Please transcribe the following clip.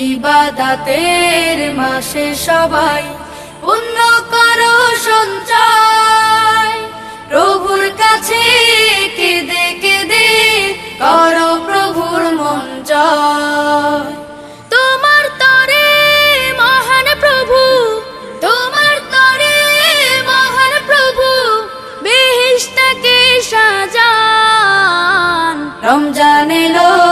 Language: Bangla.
ইবাদাতের মাসে সবাই পুণ্য করো সঞ্চয়। প্রভুর কাছে কেঁদে কেঁদে করো প্রভুর মন তোমার তরে মহান তোমার রমজান এলো